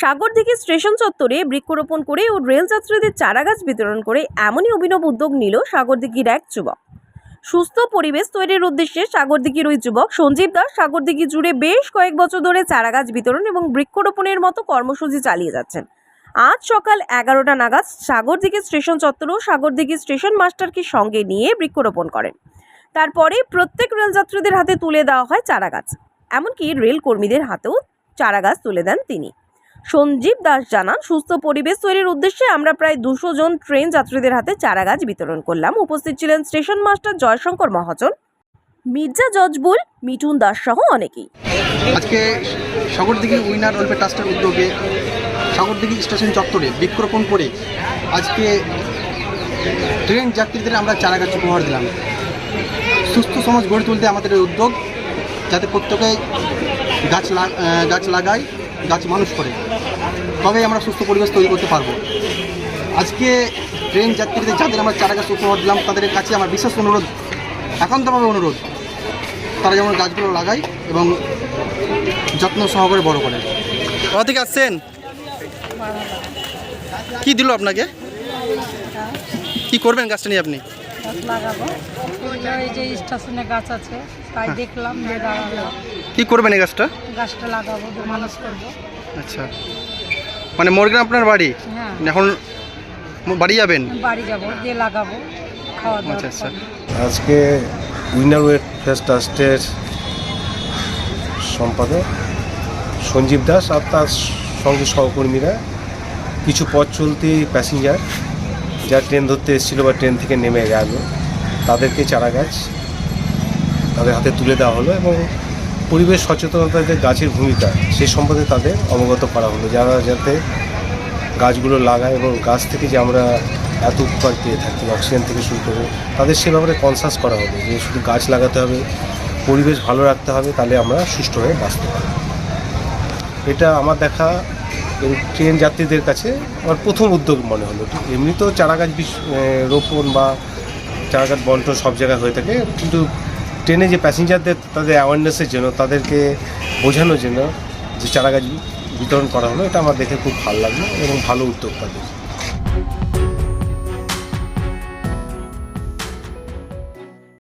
Sagardighi station চত্বরে বৃক্ষরোপণ করে ও রেল যাত্রীদের চারাগাছ বিতরণ করে এমনই অভিনব উদ্যোগ নিল সাগরদিঘির এক যুবক। সুস্থ পরিবেশ তৈরির উদ্দেশ্যে সাগরদিঘির ওই যুবক সঞ্জীব দাস সাগরদিঘি জুড়ে বেশ কয়েক বছর ধরে চারাগাছ বিতরণ এবং বৃক্ষরোপণের মতো কর্মসূচি চালিয়ে যাচ্ছেন। আজ সকাল এগারোটা নাগাদ সাগরদিঘি স্টেশন চত্বর ও সাগরদিঘি স্টেশন মাস্টারকে সঙ্গে নিয়ে বৃক্ষরোপণ করেন। তারপরে প্রত্যেক রেলযাত্রীদের হাতে তুলে দেওয়া হয় চারাগাছ। এমনকি রেল কর্মীদের হাতেও চারাগাছ তুলে দেন তিনি। সঞ্জীব দাস জানান, সুস্থ পরিবেশ তৈরির উদ্দেশ্যে আমরা প্রায় দুশো জন ট্রেন যাত্রীদের হাতে চারাগাছ বিতরণ করলাম। উপস্থিত ছিলেন স্টেশন মাস্টার জয়শঙ্কর মহাজন, মির্জা জজবুল, মিঠুন দাস সহ অনেকেই। আজকে সাগরদিঘি উইনার ওয়েলফেয়ার ট্রাস্টের উদ্যোগে সাগরদিঘি স্টেশন চত্বরে বৃক্ষরোপণ করে আজকে ট্রেন যাত্রীদের আমরা চারা গাছ উপহার দিলাম। সুস্থ সমাজ গড়ে তুলতে আমাদের উদ্যোগ, যাতে প্রত্যেকে গাছ গাছ লাগায় গাছ মানুষ করে। তবেই আমরা সুস্থ পরিবেশ তৈরি করতে পারব। আজকে ট্রেন যাত্রীদের, যাদের আমরা চারা গাছ উপহার দিলাম তাদের কাছে আমার বিশেষ অনুরোধ, একান্তভাবে অনুরোধ, তারা যেমন গাছগুলো লাগায় এবং যত্ন সহকারে বড় করে। কোথা থেকে আসছেন? কি দিল আপনাকে? কি করবেন গাছটা নিয়ে আপনি? গাছ লাগাবো। এই যে স্টেশনে গাছ আছে তাই দেখলাম যে দাঁড়ালাম কি করবেন এই গাছটা? গাছটা লাগাবো মানুষ করব। আচ্ছা। মানে মরগ্রাম আপনার বাড়ি? হ্যাঁ। এখন বাড়ি যাবেন? বাড়ি যাব দিয়ে লাগাবো খাওয়া দাওয়া আচ্ছা, আচ্ছা। আজকে উইনার ওয়েট ফেস্ট ট্রাস্টের সম্পাদক সঞ্জীব দাস আর তার সঙ্গে সহকর্মীরা কিছু পথ চলতি প্যাসেঞ্জার যা ট্রেন ধরতে এসেছিল বা ট্রেন থেকে নেমে গেল, তাদেরকে চারা গাছ তাদের হাতে তুলে দেওয়া হলো এবং পরিবেশ সচেতনতার যে গাছের ভূমিকা সেই সম্পর্কে তাদের অবগত করা হলো, যারা যাতে গাছগুলো লাগায় এবং গাছ থেকে যে আমরা এত উপকার পেয়ে থাকি, অক্সিজেন থেকে শুরু করে, তাদের সে ব্যাপারে কনসাস করা হবে যে শুধু গাছ লাগাতে হবে, পরিবেশ ভালো রাখতে হবে, তাহলে আমরা সুষ্ঠুভাবে বাঁচতে পারব। এটা আমার দেখা ট্রেন যাত্রীদের কাছে আমার প্রথম উদ্যোগ মনে হলো। এমনি তো চারাগাছ রোপণ বা চারাগাছ বন্টন সব জায়গায় হয়ে থাকে, কিন্তু ট্রেনে যে প্যাসেঞ্জারদের, তাদের অ্যাওয়ারনেসের জন্য, তাদেরকে বোঝানোর জন্য যে চারাগাছ বিতরণ করা হলো, এটা আমার দেখে খুব ভালো লাগল এবং ভালো উদ্যোগ তাদের।